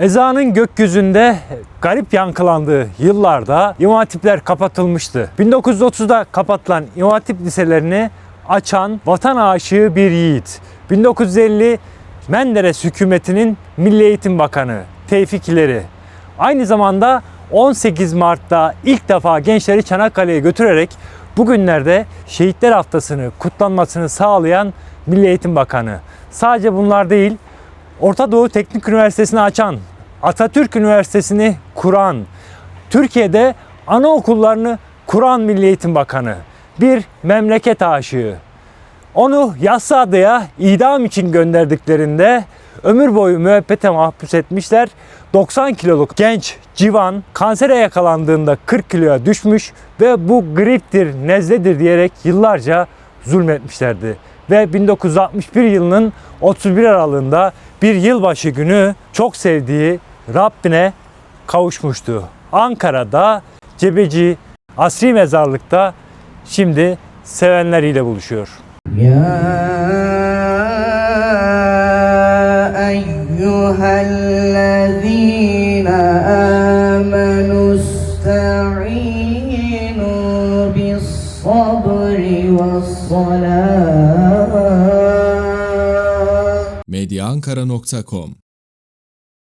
Ezanın gökyüzünde garip yankılandığı yıllarda İmam Hatipler kapatılmıştı. 1930'da kapatılan İmam Hatip liselerini açan vatan aşığı bir yiğit. 1950 Menderes hükümetinin Milli Eğitim Bakanı Tevfik İleri. Aynı zamanda 18 Mart'ta ilk defa gençleri Çanakkale'ye götürerek bugünlerde Şehitler Haftası'nı kutlanmasını sağlayan Milli Eğitim Bakanı. Sadece bunlar değil, Orta Doğu Teknik Üniversitesi'ni açan, Atatürk Üniversitesi'ni kuran, Türkiye'de anaokullarını kuran Milli Eğitim Bakanı. Bir memleket aşığı. Onu Yassıada'ya idam için gönderdiklerinde ömür boyu müebbete mahpus etmişler. 90 kiloluk genç civan kansere yakalandığında 40 kiloya düşmüş ve bu griptir, nezledir diyerek yıllarca zulmetmişlerdi. Ve 1961 yılının 31 aralığında bir yılbaşı günü çok sevdiği Rabbine kavuşmuştu. Ankara'da Cebeci Asri Mezarlık'ta şimdi sevenleriyle buluşuyor. Ya eyyühellezine amenüsta'inu bis sabri ve salat medyaankara.com